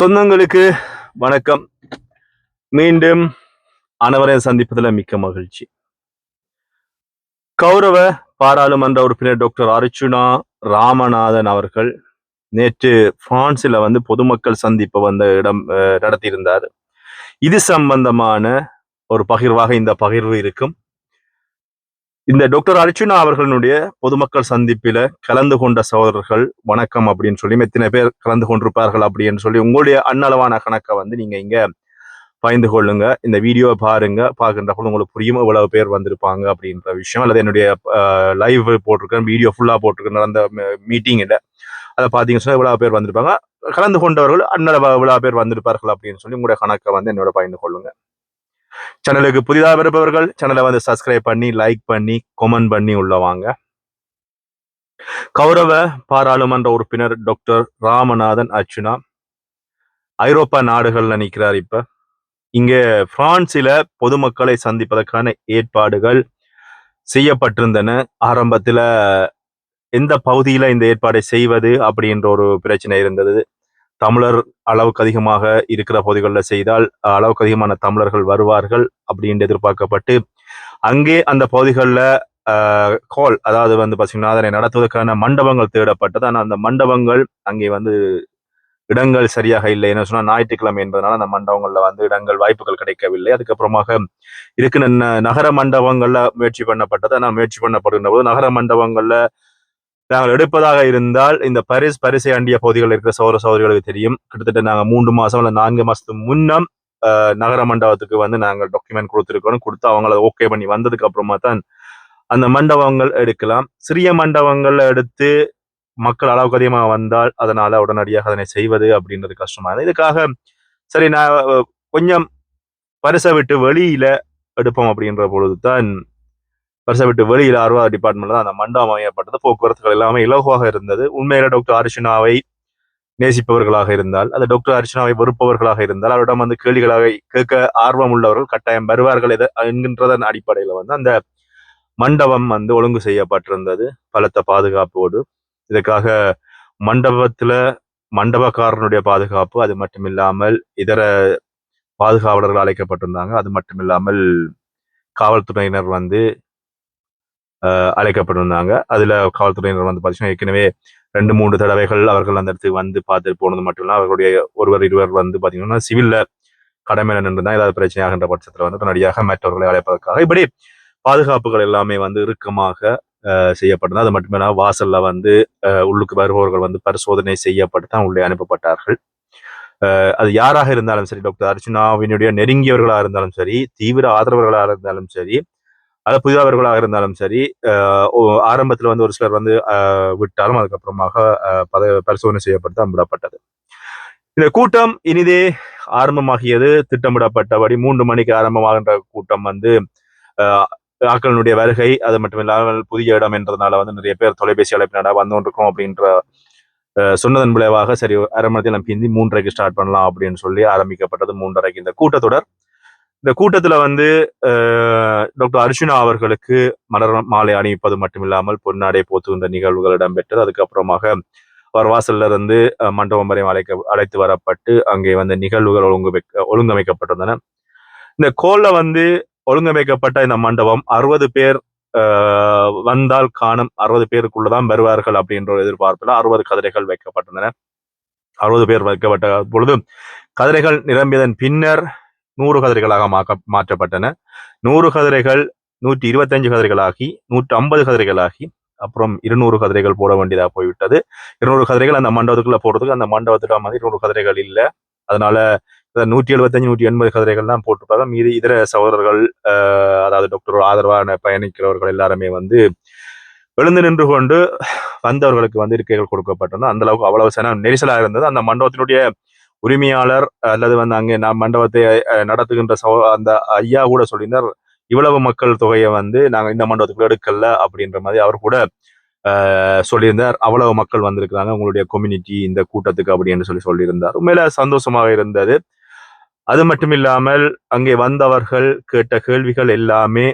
சொந்தங்களுக்கு வணக்கம். மீண்டும் அனைவரையும் சந்திப்பதில் மிக்க மகிழ்ச்சி. கௌரவ பாராளுமன்ற உறுப்பினர் டாக்டர் அர்ச்சுனா ராமநாதன் அவர்கள் நேற்று பிரான்சில் வந்து பொதுமக்கள் சந்திப்பு வந்த இடம் அஹ், நடத்தியிருந்தார். இது சம்பந்தமான ஒரு பகிர்வாக இந்த பகிர்வு இருக்கும். இந்த டாக்டர் அர்ச்சுனா அவர்களுடைய பொதுமக்கள் சந்திப்பில கலந்து கொண்ட சகோதரர்கள் வணக்கம் அப்படின்னு சொல்லி எத்தனை பேர் கலந்து கொண்டிருப்பார்கள் அப்படின்னு சொல்லி உங்களுடைய அன்னளவான கணக்கை வந்து நீங்க இங்க பயந்து கொள்ளுங்க. இந்த வீடியோவை பாருங்க. பார்க்குறப்போ உங்களுக்கு புரியும்? இவ்வளவு பேர் வந்திருப்பாங்க அப்படின்ற விஷயம். அல்லது என்னுடைய லைவ் போட்டிருக்கேன் வீடியோ ஃபுல்லா போட்டிருக்கேன் நடந்த மீட்டிங்கில் அதை பார்த்தீங்கன்னு சொன்னா இவ்வளவு பேர் வந்திருப்பாங்க. கலந்து கொண்டவர்கள் அன்னளவா இவ்வளவு பேர் வந்திருப்பார்கள் அப்படின்னு சொல்லி உங்களுடைய கணக்கை வந்து என்னோட பயந்து கொள்ளுங்க. சேனலுக்கு புதிதாக இருப்பவர்கள் சேனலை வந்து சப்ஸ்கிரைப் பண்ணி லைக் பண்ணி கொமெண்ட் பண்ணி உள்ள வாங்க. கௌரவ பாராளுமன்ற உறுப்பினர் டாக்டர் ராமநாதன் அர்ச்சுனா ஐரோப்பா நாடுகள்ல நிற்கிறார் இப்ப. இங்க பிரான்சில பொதுமக்களை சந்திப்பதற்கான ஏற்பாடுகள் செய்யப்பட்டிருந்தன. ஆரம்பத்துல எந்த பகுதியில இந்த ஏற்பாடை செய்வது அப்படின்ற ஒரு பிரச்சனை இருந்தது. தமிழர் அளவுக்கு அதிகமாக இருக்கிற பகுதிகளில் செய்தால் அளவுக்கு அதிகமான தமிழர்கள் வருவார்கள் அப்படின்னு எதிர்பார்க்கப்பட்டு அங்கே அந்த பகுதிகளில் கோல் அதாவது வந்து பார்த்தீங்கன்னா அதனை நடத்துவதற்கான மண்டபங்கள் தேடப்பட்டது. ஆனால் அந்த மண்டபங்கள் அங்கே வந்து இடங்கள் சரியாக இல்லை. என்ன சொன்னால் ஞாயிற்றுக்கிழமை என்பதனால அந்த மண்டபங்களில் வந்து இடங்கள் வாய்ப்புகள் கிடைக்கவில்லை. அதுக்கப்புறமாக இருக்கிற ந- நகர மண்டபங்களில் முயற்சி பண்ணப்பட்டது. ஆனால் முயற்சி பண்ணப்படுகின்ற போது நகர மண்டபங்களில் நாங்கள் எடுப்பதாக இருந்தால் இந்த பரிஸ் பரிசை அண்டிய பகுதிகளில் இருக்கிற சௌர சௌரிகளுக்கு தெரியும். கிட்டத்தட்ட நாங்கள் மூன்று மாதம் இல்லை நான்கு மாதத்துக்கு முன்னம் நகர மண்டபத்துக்கு வந்து நாங்கள் டாக்குமெண்ட் கொடுத்துருக்கோம் கொடுத்து அவங்கள ஓகே பண்ணி வந்ததுக்கு அப்புறமா தான் அந்த மண்டபங்கள் எடுக்கலாம். சிறிய மண்டபங்கள் எடுத்து மக்கள் அளவுக்கு அதிகமாக வந்தால் அதனால உடனடியாக அதனை செய்வது அப்படின்றது கஷ்டமாக இதுக்காக சரி நான் கொஞ்சம் பரிசை விட்டு வெளியில எடுப்போம் அப்படின்ற பொழுது தான் வருஷம் விட்டு வெளியில் அறுபது டிபார்ட்மெண்ட்ல தான் அந்த மண்டபம் அமையப்பட்டது. போக்குவரத்துகள் எல்லாமே இலகுவாக இருந்தது. உண்மையில டாக்டர் அர்ச்சனாவை நேசிப்பவர்களாக இருந்தால் அது டாக்டர் அர்ச்சனாவை வெறுப்பவர்களாக இருந்தால் அவரிடம் வந்து கேள்விகளாக கேட்க ஆர்வம் உள்ளவர்கள் கட்டாயம் வருவார்கள் எத- என்கின்றதன் அடிப்படையில் வந்து அந்த மண்டபம் வந்து ஒழுங்கு செய்யப்பட்டிருந்தது. பலத்த பாதுகாப்போடு. இதுக்காக மண்டபத்துல மண்டபக்காரனுடைய பாதுகாப்பு அது மட்டும் இல்லாமல் இதர பாதுகாவலர்கள் அழைக்கப்பட்டிருந்தாங்க. அது மட்டும் இல்லாமல் காவல்துறையினர் வந்து அழைக்கப்பட்டிருந்தாங்க. அதுல காவல்துறையினர் வந்து பார்த்தீங்கன்னா ஏற்கனவே ரெண்டு மூன்று தடவைகள் அவர்கள் அந்த இடத்துக்கு வந்து பார்த்துட்டு போனது மட்டும் இல்லாமல் அவர்களுடைய ஒருவர் இருவர் வந்து பார்த்தீங்கன்னா சிவில்ல கடமையில நின்று தான் ஏதாவது பிரச்சனை ஆகின்ற பட்சத்தில் வந்து உடனடியாக மற்றவர்களை அழைப்பதற்காக இப்படி பாதுகாப்புகள் எல்லாமே வந்து இறுக்கமாக செய்யப்பட்டது அது மட்டுமே வாசல்ல வந்து உள்ளுக்கு வருபவர்கள் வந்து பரிசோதனை செய்யப்பட்டு தான் உள்ளே அனுப்பப்பட்டார்கள். அது யாராக இருந்தாலும் சரி டாக்டர் அர்ச்சுனாவினுடைய நெருங்கியவர்களாக இருந்தாலும் சரி தீவிர ஆதரவர்களாக இருந்தாலும் சரி அது புதியவர்களாக இருந்தாலும் சரி ஆரம்பத்தில் ஆரம்பத்துல வந்து ஒரு சிலர் வந்து அஹ், விட்டாலும் அதுக்கப்புறமாக பத பரிசோதனை செய்யப்பட்டு தான் விடப்பட்டது. இந்த கூட்டம் இனிதே ஆரம்பமாகியது. திட்டமிடப்பட்டபடி மூன்று மணிக்கு ஆரம்பமாகின்ற கூட்டம் வந்து ஆக்களினுடைய வருகை அது மட்டும் இல்லாமல் புதிய இடம் என்றதுனால வந்து நிறைய பேர் தொலைபேசி அழைப்பினடா வந்து கொண்டிருக்கோம் அப்படின்ற சொன்னதன் விளைவாக சரி அரை மணி நம்ம ஹிந்தி மூன்றரைக்கு ஸ்டார்ட் பண்ணலாம் அப்படின்னு சொல்லி ஆரம்பிக்கப்பட்டது மூன்றரைக்கு. இந்த கூட்டத்தொடர் இந்த கூட்டத்துல வந்து டாக்டர் அர்ஜுனா அவர்களுக்கு மலர் மாலை அணிவிப்பது மட்டுமில்லாமல் பொன்னாடை போத்துகின்ற நிகழ்வுகள் இடம்பெற்றது. அதுக்கப்புறமாக அவர் வாசல்ல இருந்து மண்டபம் வரை அழைக்க அழைத்து வரப்பட்டு அங்கே வந்து நிகழ்வுகள் ஒழுங்கு வைக்க- ஒழுங்கமைக்கப்பட்டிருந்தன. இந்த கோல்ல வந்து ஒழுங்கமைக்கப்பட்ட இந்த மண்டபம் அறுபது பேர் வந்தால் காணும் அறுபது பேருக்குள்ளதான் வருவார்கள் அப்படின்ற ஒரு எதிர்பார்ப்பில் அறுபது கதிரைகள் வைக்கப்பட்டிருந்தன. அறுபது பேர் வைக்கப்பட்ட பொழுது கதிரைகள் நிரம்பியதன் பின்னர் நூறு கதிரைகளாக மாக்க மாற்றப்பட்டன. நூறு கதிரைகள் நூற்றி இருபத்தஞ்சு கதிரைகளாகி நூற்றி ஐம்பது கதிரைகளாகி அப்புறம் இருநூறு கதிரைகள் போட வேண்டியதாக போய்விட்டது. இருநூறு கதிரைகள் அந்த மண்டபத்துக்குள்ள போடுறதுக்கு அந்த மண்டபத்துல மாதிரி இருநூறு கதிரைகள் இல்லை. அதனால நூற்றி எழுபத்தஞ்சு நூற்றி எண்பது கதிரைகள் தான் போட்டிருப்பாங்க. மீதி இதர சகோதரர்கள் அதாவது டாக்டர் ஆதரவான பயணிக்கிறவர்கள் எல்லாருமே வந்து எழுந்து நின்று கொண்டு வந்தவர்களுக்கு வந்து இருக்கைகள் கொடுக்கப்பட்டிருந்தோம் அந்த அளவுக்கு அவ்வளவு சேனம் நெரிசலாக இருந்தது. அந்த மண்டபத்தினுடைய உரிமையாளர் அல்லது வந்து அங்கே நான் மண்டபத்தை நடத்துகின்ற சோ அந்த ஐயா கூட சொல்லியிருந்தார் இவ்வளவு மக்கள் தொகையை வந்து நாங்கள் இந்த மண்டபத்துக்குள்ள எடுக்கல அப்படின்ற மாதிரி அவர் கூட சொல்லியிருந்தார். அவ்வளவு மக்கள் வந்திருக்கிறாங்க உங்களுடைய கம்யூனிட்டி இந்த கூட்டத்துக்கு அப்படின்னு சொல்லி சொல்லியிருந்தார். உண்மையில சந்தோஷமாக இருந்தது. அது மட்டும் இல்லாமல் அங்கே வந்தவர்கள் கேட்ட கேள்விகள் எல்லாமே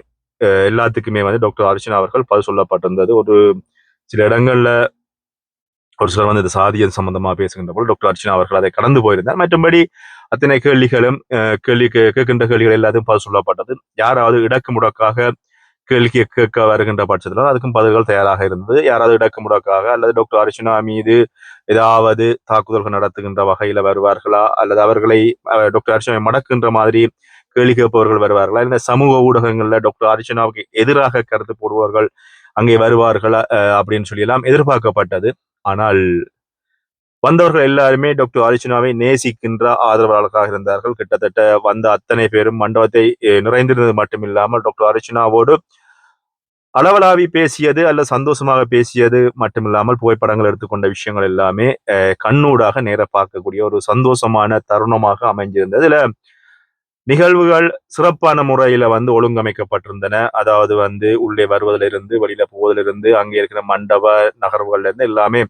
எல்லாத்துக்குமே வந்து டாக்டர் அர்ச்சனா அவர்கள் பதில் சொல்லப்பட்டிருந்தது. ஒரு சில இடங்கள்ல ஒரு சிலர் வந்து இந்த சாதியம் சம்பந்தமா பேசுகின்ற போது டாக்டர் அர்ச்சனா அவர்கள் அதை கடந்து போயிருந்தார். மற்றபடி அத்தனை கேள்விகளும் கேள்வி கேட்கின்ற கேள்விகள் எல்லாத்தையும் பதில் சொல்லப்பட்டது. யாராவது இடக்கு முடக்காக கேள்வி கேட்க வருகின்ற பட்சத்தில் அதுக்கும் பதில்கள் தயாராக இருந்தது. யாராவது இடக்கு முடக்காக அல்லது டாக்டர் அர்ச்சனா மீது ஏதாவது தாக்குதல்கள் நடத்துகின்ற வகையில வருவார்களா? அல்லது அவர்களை டாக்டர் அர்ச்சனாவை மடக்குன்ற மாதிரி கேள்வி கேட்பவர்கள் வருவார்களா? இந்த சமூக ஊடகங்கள்ல டாக்டர் அர்ச்சனாவுக்கு எதிராக கருத்து போடுவார்கள் அங்கே வருவார்களா அப்படின்னு சொல்லி எல்லாம் எதிர்பார்க்கப்பட்டது. ஆனால் வந்தவர்கள் எல்லாருமே டாக்டர் அர்ஜுனாவை நேசிக்கின்ற ஆதரவாளர்களாக இருந்தார்கள். கிட்டத்தட்ட வந்த அத்தனை பேரும் மண்டபத்தை நிறைந்திருந்தது மட்டுமில்லாமல் டாக்டர் அர்ஜுனாவோடு அளவலாவி பேசியது அல்ல சந்தோஷமாக பேசியது மட்டுமில்லாமல் புகைப்படங்கள் எடுத்துக்கொண்ட விஷயங்கள் எல்லாமே கண்ணூடாக நேர பார்க்கக்கூடிய ஒரு சந்தோஷமான தருணமாக அமைஞ்சிருந்தது இதுல நிகழ்வுகள் சிறப்பான முறையில வந்து ஒழுங்கமைக்கப்பட்டிருந்தன. அதாவது வந்து உள்ளே வருவதிலிருந்து வெளியில போவதிலிருந்து அங்கே இருக்கிற மண்டப நகர்வுகள்ல இருந்து எல்லாமே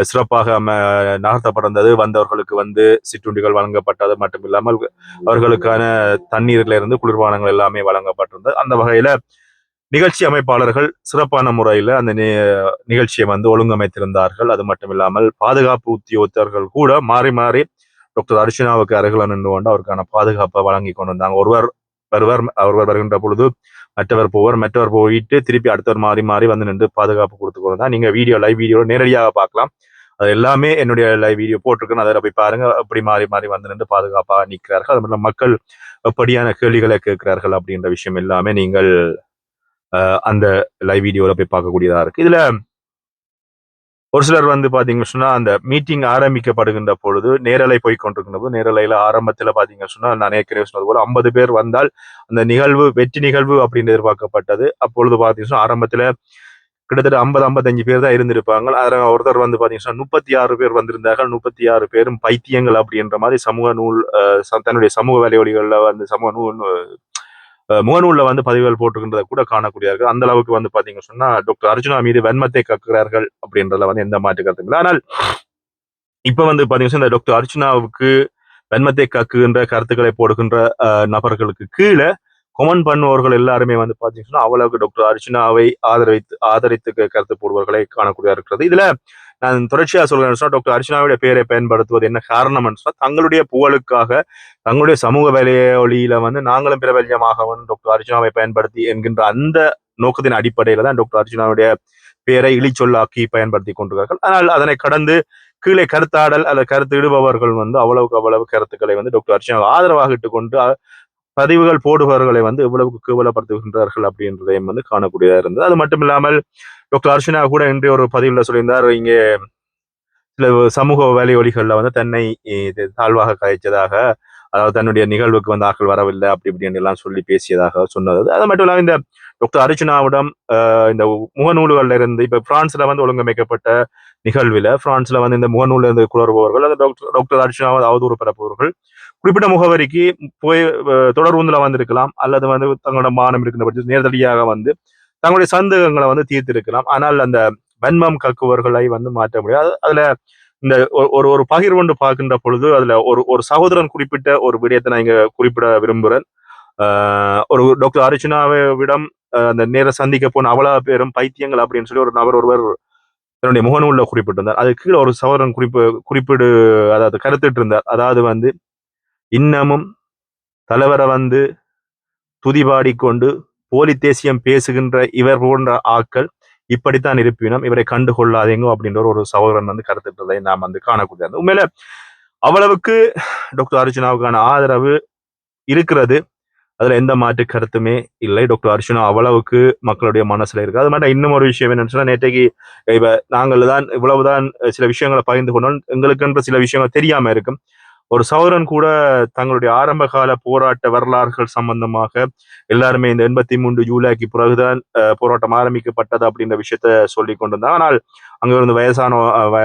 சிறப்பாக ம- நகர்த்தப்பட்டிருந்தது. வந்தவர்களுக்கு வந்து சிற்றுண்டிகள் வழங்கப்பட்டது. மட்டுமில்லாமல் அவர்களுக்கான தண்ணீர்ல இருந்து குளிர்பானங்கள் எல்லாமே வழங்கப்பட்டிருந்தது. அந்த வகையில நிகழ்ச்சி அமைப்பாளர்கள் சிறப்பான முறையில அந்த நி- நிகழ்ச்சியை வந்து ஒழுங்கமைத்திருந்தார்கள். அது மட்டும் இல்லாமல் பாதுகாப்பு உத்தியோகத்தர்கள் கூட மாறி மாறி டாக்டர் அர்ச்சனாவுக்கு அருகில் நின்று கொண்டு அவருக்கான பாதுகாப்பை வழங்கி கொண்டு வந்தாங்க. ஒருவர் வருவர் ஒருவர் வருகின்ற பொழுது மற்றவர் போவர் மற்றவர் போயிட்டு திருப்பி அடுத்தவர் மாறி மாறி வந்து நின்று பாதுகாப்பு கொடுத்து கொண்டு தான் வீடியோ லைவ் வீடியோ நேரடியாக பார்க்கலாம். அது எல்லாமே என்னுடைய லைவ் வீடியோ போட்டிருக்குன்னு அதில் போய் பாருங்க. அப்படி மாறி மாறி வந்து நின்று பாதுகாப்பாக நிற்கிறார்கள். அது மட்டும் மக்கள் எப்படியான கேள்விகளை கேட்கிறார்கள் அப்படின்ற விஷயம் எல்லாமே நீங்கள் அந்த லைவ் வீடியோவில் போய் பார்க்கக்கூடியதாக இருக்குது இதில் ஒரு சிலர் வந்து பாத்தீங்கன்னு சொன்னா அந்த மீட்டிங் ஆரம்பிக்கப்படுகின்ற பொழுது நேரலை போய் கொண்டிருக்கின்ற போது நேரலையில ஆரம்பத்துல பாத்தீங்கன்னு சொன்னா நான் ஏற்கனவே சொன்னது போல ஐம்பது பேர் வந்தால் அந்த நிகழ்வு வெற்றி நிகழ்வு அப்படின்னு எதிர்பார்க்கப்பட்டது. அப்பொழுது பார்த்தீங்கன்னா ஆரம்பத்துல கிட்டத்தட்ட ஐம்பது ஐம்பத்தஞ்சு பேர் தான் இருந்திருப்பாங்க. அதில் ஒருத்தர் வந்து பார்த்தீங்கன்னா முப்பத்தி ஆறு பேர் வந்திருந்தார்கள். முப்பத்தி ஆறு பேரும் பைத்தியங்கள் அப்படின்ற மாதிரி சமூக நூல் தன்னுடைய சமூக வலைவலிகளில் வந்து சமூக நூல் முகநூல்ல வந்து பதிவுகள் போட்டுக்கின்றத கூட காணக்கூடியார்கள் அந்த அளவுக்கு வந்து பாத்தீங்கன்னா சொன்னா டாக்டர் அர்ஜுனா மீது வன்மத்தை கக்குகிறார்கள் அப்படின்றதுல வந்து எந்த மாற்று கருத்தும் இல்லை. ஆனால் இப்ப வந்து பாத்தீங்கன்னா இந்த டாக்டர் அர்ச்சுனாவுக்கு வெண்மத்தை கக்குகின்ற கருத்துக்களை போடுகின்ற அஹ், நபர்களுக்கு கீழே கொமன் பண்ணுவவர்கள் எல்லாருமே வந்து பாத்தீங்கன்னா அவ்வளவுக்கு டாக்டர் அர்ச்சுனாவை ஆதரவித்து ஆதரித்து கருத்து போடுபவர்களை காணக்கூடிய இருக்கிறது. இதுல நான் தொடர்ச்சியா சொல்றேன். சொன்னா டாக்டர் அர்ச்சனாவுடைய பேரை பயன்படுத்துவது என்ன காரணம் சொன்னால் தங்களுடைய புகழுக்காக தங்களுடைய சமூக வேலையொழியில வந்து நாங்களும் பிரபல்யமாக டாக்டர் அர்ச்சனாவை பயன்படுத்தி என்கின்ற அந்த நோக்கத்தின் அடிப்படையில் தான் டாக்டர் அர்ச்சனாவுடைய பெயரை இழிச்சொல்லாக்கி பயன்படுத்தி கொண்டிருக்கார்கள் ஆனால் அதனை கடந்து கீழே கருத்தாடல் அல்லது கருத்து இடுபவர்கள் வந்து அவ்வளவுக்கு அவ்வளவு கருத்துக்களை வந்து டாக்டர் அர்ச்சனா ஆதரவாக இட்டுக்கொண்டு பதிவுகள் போடுபவர்களை வந்து எவ்வளவுக்கு கேவலப்படுத்துகின்றார்கள் அப்படின்றதையும் வந்து காணக்கூடியதாக இருந்தது. அது மட்டும் இல்லாமல் டாக்டர் அர்ச்சனா கூட இன்றைய ஒரு பதிவில் சொல்லியிருந்தார் இங்கே சில சமூக வேலையொலிகள்ல வந்து தன்னை இது தாழ்வாக கதைச்சதாக அதாவது தன்னுடைய நிகழ்வுக்கு வந்து ஆட்கள் வரவில்லை அப்படி இப்படின்னு எல்லாம் சொல்லி பேசியதாக சொன்னது. அது மட்டும் இல்லாமல் இந்த டாக்டர் அர்ஜுனாவிடம் இந்த முகநூல்கள்ல இருந்து இப்போ பிரான்ஸ்ல வந்து ஒழுங்கமைக்கப்பட்ட நிகழ்வில் பிரான்ஸ்ல வந்து இந்த முகநூலில் இருந்து குளறுபவர்கள் அந்த டாக்டர் டாக்டர் அர்ஜுனாவது அவதூறு பரப்புபவர்கள் குறிப்பிட்ட முகவரிக்கு போய் அஹ், வந்திருக்கலாம். அல்லது வந்து தங்களோட மானம் இருக்கின்ற பட்சத்தில் நேரடியாக வந்து தங்களுடைய சந்தேகங்களை வந்து தீர்த்திருக்கலாம். ஆனால் அந்த வன்மம் கக்குவர்களை வந்து மாற்ற முடியாது. அதுல இந்த ஒரு- ஒரு ஒரு பகிர்வொன்று பார்க்கின்ற பொழுது அதுல ஒரு ஒரு சகோதரன் குறிப்பிட்ட ஒரு விடயத்தை நான் இங்க குறிப்பிட விரும்புகிறேன் ஒரு டாக்டர் அர்ச்சனாவை விடம் அந்த நேர சந்திக்க போன அவ்வளவு பேரும் பைத்தியங்கள் அப்படின்னு சொல்லி ஒரு நபர் ஒருவர் தன்னுடைய முகநூல்ல குறிப்பிட்டிருந்தார். அது கீழே ஒரு சகோதரன் குறிப்பு குறிப்பிடு அதாவது கருத்துட்டு இருந்தார் அதாவது வந்து இன்னமும் தலைவரை வந்து துதிபாடிக்கொண்டு போலி தேசியம் பேசுகின்ற இவர் போன்ற ஆட்கள் இப்படித்தான் இருப்பினும் இவரை கண்டு கொள்ளாதீங்க அப்படின்ற ஒரு சகோதரன் வந்து கருத்துட்டதை நாம் வந்து காணக்கூடியது. உண்மையில அவ்வளவுக்கு டாக்டர் அர்ஜுனாவுக்கான ஆதரவு இருக்கிறது. அதுல எந்த மாற்று கருத்துமே இல்லை. டாக்டர் அர்ஜுனா அவ்வளவுக்கு மக்களுடைய மனசுல இருக்கு. அது மாதிரி இன்னும் ஒரு விஷயம் என்னன்னு சொன்னா நேற்றைக்கு இப்ப நாங்கள் தான் இவ்வளவுதான் சில விஷயங்களை பகிர்ந்து கொண்டோம். எங்களுக்குன்ற சில விஷயங்கள் தெரியாம இருக்கும். ஒரு சௌரன் கூட தங்களுடைய ஆரம்ப கால போராட்ட வரலாறுகள் சம்பந்தமாக எல்லாருமே இந்த எண்பத்தி மூன்று ஜூலைக்கு பிறகுதான் போராட்டம் ஆரம்பிக்கப்பட்டது அப்படின்ற விஷயத்த சொல்லி கொண்டிருந்தார். ஆனால் அங்க இருந்து வயசான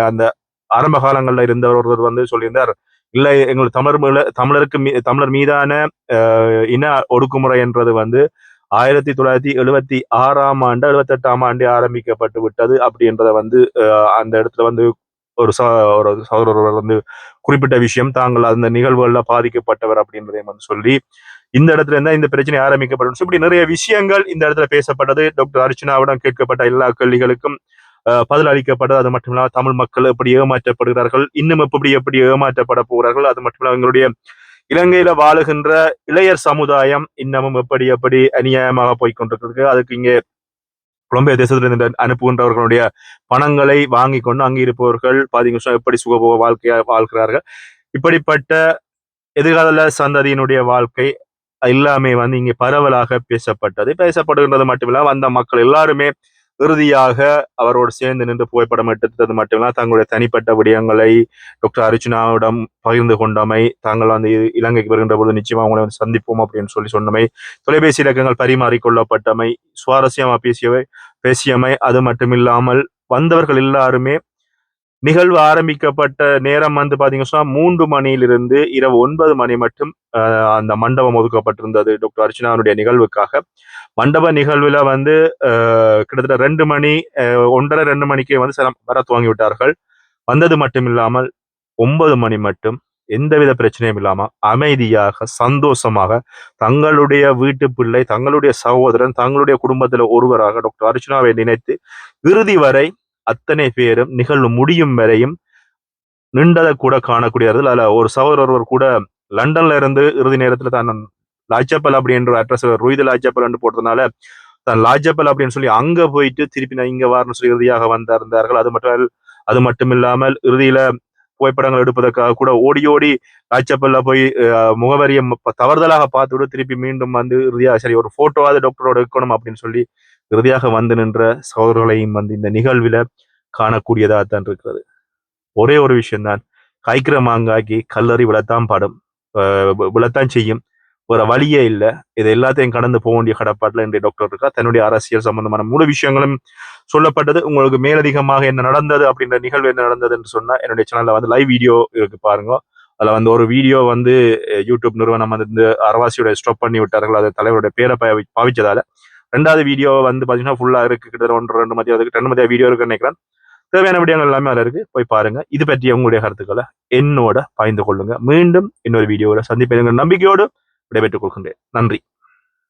அந்த ஆரம்ப காலங்கள்ல இருந்தவர் ஒருவர் வந்து சொல்லியிருந்தார் இல்லை எங்கள் தமிழர் தமிழருக்கு மீ- தமிழர் மீதான அஹ், இன ஒடுக்குமுறை என்றது வந்து ஆயிரத்தி தொள்ளாயிரத்தி எழுபத்தி ஆறாம் ஆண்டு எழுபத்தெட்டாம் ஆண்டு ஆரம்பிக்கப்பட்டு விட்டது அப்படின்றத வந்து அந்த இடத்துல வந்து ஒரு ஒரு சகோதரர் வந்து குறிப்பிட்ட விஷயம் தாங்கள் அந்த நிகழ்வுகள்ல பாதிக்கப்பட்டவர் அப்படின்றதையும் வந்து சொல்லி இந்த இடத்துல இருந்தா இந்த பிரச்சனை ஆரம்பிக்கப்படும். இப்படி நிறைய விஷயங்கள் இந்த இடத்துல பேசப்பட்டது. டாக்டர் அர்ச்சனாவிடம் கேட்கப்பட்ட எல்லா கேள்விகளுக்கும் பதில் அளிக்கப்பட்டது அது மட்டும் இல்லாமல் தமிழ் மக்கள் எப்படி ஏமாற்றப்படுகிறார்கள்? இன்னும் எப்படி எப்படி ஏமாற்றப்பட போகிறார்கள்? அது மட்டும் இல்லாமல் எங்களுடைய இலங்கையில வாழுகின்ற இளையர் சமுதாயம் இன்னமும் எப்படி எப்படி அநியாயமாக போய்க்கொண்டிருக்கு அதுக்கு இங்கே புலம்பெயர் தேசத்திலிருந்து அனுப்புகின்றவர்களுடைய பணங்களை வாங்கி கொண்டு அங்கே இருப்பவர்கள் பாத்தீங்கன்னா எப்படி சுகபோக வாழ்க்கையா வாழ்கிறார்கள்? இப்படிப்பட்ட எதிர்கால சந்ததியினுடைய வாழ்க்கை எல்லாமே வந்து இங்கே பரவலாக பேசப்பட்டது. பேசப்படுகின்றது மட்டுமில்ல வந்த மக்கள் எல்லாருமே இறுதியாக அவரோடு சேர்ந்து நின்று புகைப்படம் எடுத்தது மட்டுமில்ல தங்களுடைய தனிப்பட்ட விடயங்களை டாக்டர் அர்ஜுனாவிடம் பகிர்ந்து கொண்டமை தாங்கள் அந்த இலங்கைக்கு வருகின்ற பொழுது நிச்சயமாக அவங்களை வந்து சந்திப்போம் அப்படின்னு சொல்லி சொன்னமை தொலைபேசி இலக்கங்கள் பரிமாறிக்கொள்ளப்பட்டமை சுவாரஸ்யமாக பேசியவை பேசியமை அது மட்டுமில்லாமல் வந்தவர்கள் எல்லாருமே நிகழ்வு ஆரம்பிக்கப்பட்ட நேரம் வந்து பார்த்தீங்கன்னா சொன்னா மூன்று மணியிலிருந்து இரவு ஒன்பது மணி மட்டும் அந்த மண்டபம் ஒதுக்கப்பட்டிருந்தது டாக்டர் அர்ச்சனாவுடைய நிகழ்வுக்காக. மண்டப நிகழ்வுல வந்து கிட்டத்தட்ட ரெண்டு மணி ஒன்றரை ரெண்டு மணிக்கே வந்து சில வர துவங்கி விட்டார்கள் வந்தது மட்டும் இல்லாமல் ஒன்பது மணி மட்டும் எந்தவித பிரச்சனையும் இல்லாம அமைதியாக சந்தோஷமாக தங்களுடைய வீட்டு பிள்ளை தங்களுடைய சகோதரன் தங்களுடைய குடும்பத்துல ஒருவராக டாக்டர் அர்ச்சனாவை நினைத்து இறுதி வரை அத்தனை பேரும் நிகழ்வு முடியும் வரையும் நின்றதை கூட காணக்கூடியது அதில் ஒரு சகோதரர் ஒருவர் கூட லண்டன்ல இருந்து இறுதி நேரத்தில் தான் லாஜப்பல் அப்படின்ற அட்ரஸ் ருயிது என்று போட்டதுனால தான் லாஜப்பல் அப்படின்னு சொல்லி அங்க போயிட்டு திருப்பி நான் இங்க வரணும்னு சொல்லி இறுதியாக வந்திருந்தார்கள் அது மட்டும் அது மட்டும் இல்லாமல் இறுதியில புகைப்படங்கள் எடுப்பதற்காக கூட ஓடி ஓடி லாஜப்பல்ல போய் முகவரியை தவறுதலாக பார்த்துவிட்டு திருப்பி மீண்டும் வந்து இறுதியாக சரி ஒரு போட்டோவாவது டாக்டரோட எடுக்கணும் அப்படின்னு சொல்லி இறுதியாக வந்து நின்ற சகோதரர்களையும் வந்து இந்த நிகழ்வில் காணக்கூடியதாக தான் இருக்கிறது. ஒரே ஒரு விஷயம்தான். காய்க்கிற மாங்காய்க்கு கல்லறி விழத்தான் படும். விழத்தான் செய்யும். வேற வழியே இல்லை. இது எல்லாத்தையும் கடந்து போக வேண்டிய கடப்பாட்டில் இன்றைய டாக்டர் இருக்கா? தன்னுடைய அரசியல் சம்பந்தமான முழு விஷயங்களும் சொல்லப்பட்டது. உங்களுக்கு மேலதிகமாக என்ன நடந்தது அப்படின்ற நிகழ்வு என்ன நடந்தது என்று சொன்னா என்னுடைய சேனல்ல வந்து லைவ் வீடியோ இருக்கு பாருங்க. அதில் வந்து ஒரு வீடியோ வந்து யூடியூப் நிறுவனம் வந்து இந்த அரவாசியோட ஸ்டாப் பண்ணி விட்டார்கள். அது தலைவருடைய பேரை பாவி- பாவிச்சதால ரெண்டாவது வீடியோ வந்து பாத்தீங்கன்னா ஃபுல்லா இருக்கு. கிட்டத்தட்ட ஒன்று ரெண்டு மதியம் அதுக்கு ரெண்டு மதியம் வீடியோ இருக்கு நினைக்கிறேன். தேவையான விடயங்கள் எல்லாமே அதில் இருக்கு. போய் பாருங்க. இது பற்றி உங்களுடைய கருத்துக்களை என்னோட பகிர்ந்து கொள்ளுங்க. மீண்டும் இன்னொரு வீடியோவில் சந்திப்பேன் நம்பிக்கையோடு விடைபெற்றுக் கொள்கின்றேன். நன்றி.